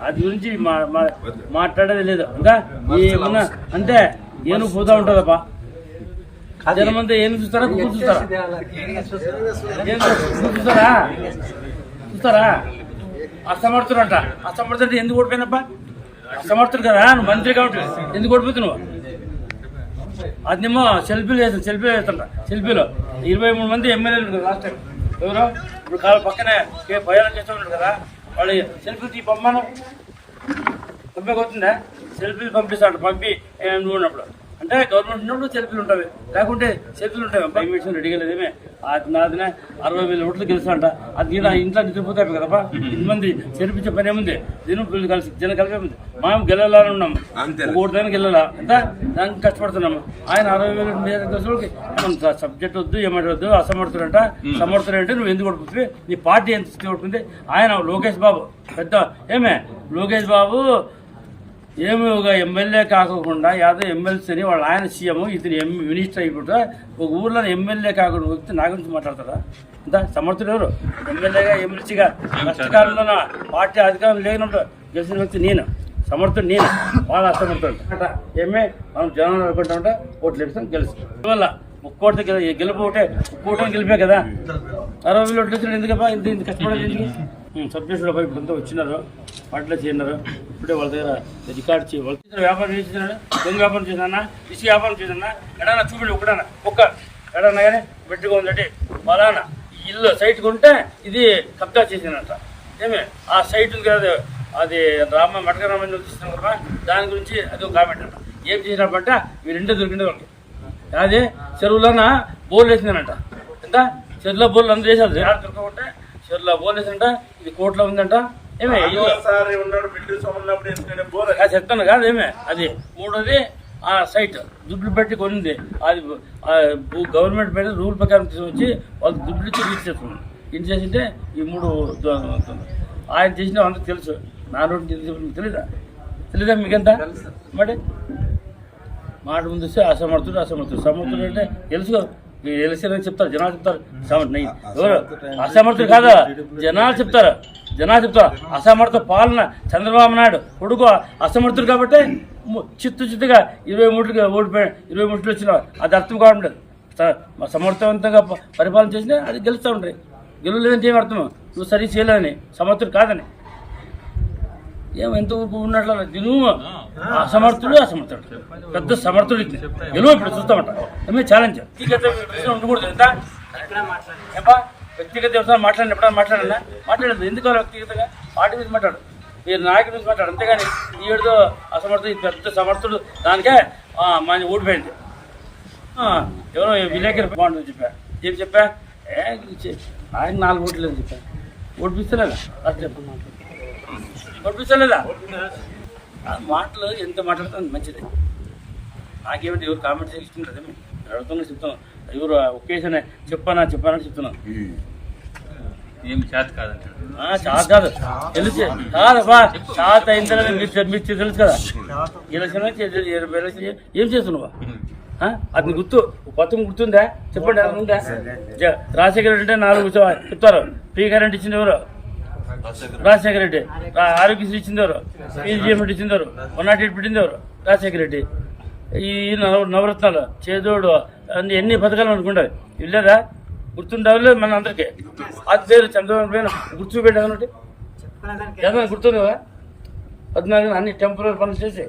అది గురించి మా- మా- మాట్లాడేది లేదు. ఇంకా ఏమన్నా? అంటే ఏను పోతా ఉంటుందప్పా జనం అంతా ఏం చూస్తారా కుక్కలు చూస్తారా చూస్తారా చూస్తారా అసమర్థుడు అంట అసమర్థుడు ఎందుకు ఓడిపోయినప్పా అసమర్థుడు కదా నువ్వు మంత్రి కాబట్టి ఎందుకు ఓడిపోతున్నావు? అదేమో సెల్ఫీలు వేస్తాను సెల్ఫీ వేస్తుంట సెల్ఫీలో. ఇరవై మూడు మంది ఎమ్మెల్యేలు లాస్ట్ టైం. ఎవరు? ఇప్పుడు పక్కనే భయాలు చేస్తూ ఉంటారు కదా. వాళ్ళు సెల్ఫీ తీ పంపాను పంపకపోతుందా సెల్ఫీలు పంపిస్తాడు పంపి నువ్వు ఉన్నప్పుడు. అంటే గవర్నమెంట్ ఉన్నప్పుడు సెల్ఫీలు ఉంటాయి. లేకుంటే సెల్ఫీలు ఉంటాయి పర్మిషన్ రెడీగా లేదేమే నాదినే అరవై వేల ఓట్లు గెలుస్తాంట అది నేను ఇంట్లో నిద్రపోతాయి కదపా ఇంతమంది చేర్పించే పని ఏముంది? దీని వీళ్ళు కలిసి జన కలిపే ఉంది మనం గెలాలని ఉన్నాం. ఓటు దానికి వెళ్ళాలా? ఎంత? దానికి కష్టపడుతున్నాము ఆయన అరవై వేల మీద కలిసి సబ్జెక్ట్ వద్దు ఏమంటే వద్దు అసమర్థుడంట సమర్థుడు అంటే నువ్వు ఎందుకు ఓడిపోతుంది నీ పార్టీ ఎంత ఓడిపోతుంది ఆయన లోకేష్ బాబు. పెద్ద ఏమే? లోకేష్ బాబు ఏమి ఒక ఎమ్మెల్యే కాకుండా యాదవ్ ఎమ్మెల్సీని వాళ్ళ ఆయన సీఎం ఇతను ఎం మినిస్టర్ అయిపోతా ఒక ఊర్లో ఎమ్మెల్యే కాకుండా వ్యక్తి నా గురించి మాట్లాడతారా ఇంత సమర్థుడు ఎవరు ఎమ్మెల్యేగా ఎమ్మెల్సీగా కష్టకాలంలో నా పార్టీ అధికారం లేనప్పుడు గెలిచిన వ్యక్తి నేను సమర్థుడు నేను వాళ్ళ అసమర్థుడు అట ఏమే మనం జనాలు అనుకుంటా ఉంటే ఓట్లు వేస్తాం గెలుస్తాం అందువల్ల ఒక్కోటి గెల గెలుపు ఒకటే ఒక్కోటి గెలిపే కదా అరవై వేలు ఓట్లు వచ్చిన ఎందుకబ్బా ఇంత ఇంత కష్టపడేది ఎందుకు సబ్జెక్టుల పోయి ఇప్పుడు అంతా వచ్చినారు? పాటలు చేయన్నారు ఇప్పుడే వాళ్ళ దగ్గర రికార్డ్ చేయ వాళ్ళ దగ్గర వ్యాపారం చేసినాడు దొంగ వ్యాపారం చేసినా ఇసుక వ్యాపారం చేసినా ఎడనా? చూపిడు ఒకడన్నా ఒక్క. ఎడన్నా కానీ బెట్టుగా ఉందంటే ఫలానా? ఇల్లు సైట్ కొంటే ఇది కబ్జా చేసినట్ట ఏమే? ఆ సైట్ ఉంది కదా అది రామ మటక రామని చూస్తున్నాం కదా దాని గురించి అది ఒక కామెంట్ అంట. ఏం చేసినప్పంటే మీ రెండో దొరికిండే వాళ్ళకి. అదే చెరువులోన? బోర్లు వేసిందనంట ఎంత? చెరువులో బోర్లు అందరూ వేసారు. యాడ దొరకకుంటే చెరువులో వేసిందంట ఇది కోట్లో ఉందంట ఏమే? చెప్తాను కాదు ఏమే? అది మూడోది ఆ సైట్ దుడ్లు పెట్టి కొనింది. అది గవర్నమెంట్ మీద రూల్ ప్రకారం తీసుకొచ్చి వాళ్ళు దుడ్లు ఇచ్చి రీచ్ ఏం చేసింటే ఈ మూడు ఆయన చేసిన అందరికి తెలుసు. నా నోటి తెలిసి తెలీదా? తెలీదా మీకెంత? మరి? మాట ముందు వస్తే అసమర్థుడు అసమర్థుడు. సమర్థుడు అంటే తెలుసు మీరు తెలిసిన చెప్తారు జనాలు చెప్తారు. ఎవరు? అసమర్థుడు కాదు? జనాలు చెప్తారు. జనాలు చెప్తారు. అసమర్థ పాలన చంద్రబాబు నాయుడు కొడుకు అసమర్థుడు కాబట్టి చిత్తు చిత్తుగా ఇరవై మూడుకి ఓడిపోయి ఇరవై మూడులు వచ్చిన అది అర్థం కావడం సమర్థవంతంగా పరిపాలన చేసినా అది గెలుస్తూ ఉంటాయి గెలవలేదంటే ఏం అర్థం? నువ్వు సరి చేయలేదని సమర్థుడు కాదని. ఏం ఎంత ఊపు ఉన్నట్లు దిను అసమర్థుడు అసమర్థుడు పెద్ద సమర్థుడు ఇది. గెలువు ఇప్పుడు చూస్తామంట. ఛాలెంజ్ వ్యక్తిగత విమర్శలు ఉండకూడదు ఎంత వ్యక్తిగత విమర్శలు మాట్లాడిన ఎప్పుడైనా మాట్లాడన్నా మాట్లాడదు ఎందుకు వ్యక్తిగతంగా? పార్టీ గురించి మాట్లాడు. మీరు నాయకుడి గురించి మాట్లాడు. అంతేగాని ఈ ఏడుతో అసమర్థుడు పెద్ద సమర్థుడు దానికే మన ఓడిపోయింది ఎవరో విలేకరి బాగుంటుంది చెప్పా. ఏం చెప్పా? ఆయన నాలుగు ఓట్లు లేదు చెప్పా. ఓడిపిస్తలేదా అది చెప్పండి ఆ మాటలు ఎంత మాట్లాడితే అంత మంచిది. నాకేమిటి ఎవరు కామెంట్ చేస్తుంటారు నేను అడుగుతున్నా చెప్తాను ఎవరు ఒకేసారి చెప్పానా చెప్పానా చెప్తున్నాను ఏం చేత కాదంటాడు. ఆ, చాలు కాదు. తెలుసు. కాదబ్బా చాత అయిన తర్వాత మీరు మీకు తెలుసు కదా. ఎలక్షన్ ఎలక్షన్ ఏం చేస్తున్నావా? అది గుర్తు. పథకం గుర్తుందా? చెప్పండి అది ఉందా? జ- రాజశేఖర రెడ్డి అంటే నాలుగు చెప్తారు. ఫ్రీ కరెంట్ ఇచ్చింది ఎవరు? రాజశేఖర రెడ్డి. ఆరోగ్యశ్రీ ఇచ్చింది ఎవరు పీజీఎం ఇచ్చింది ఎవరు one nought eight Rajasekhara Reddy. ఈ నవ- నవరత్నాలు చేదోడు అన్ని ఎన్ని పథకాలు అనుకుంటారు? ఇల్లేదా? గుర్తుండవు లేదు మన అందరికీ. అది పేరు చంద్రబాబు పైన గుర్తు పెట్టాలంటే ఏదైనా గుర్తుంది కదా పద్నాలుగు అన్ని టెంపరీ పనులు చేసి.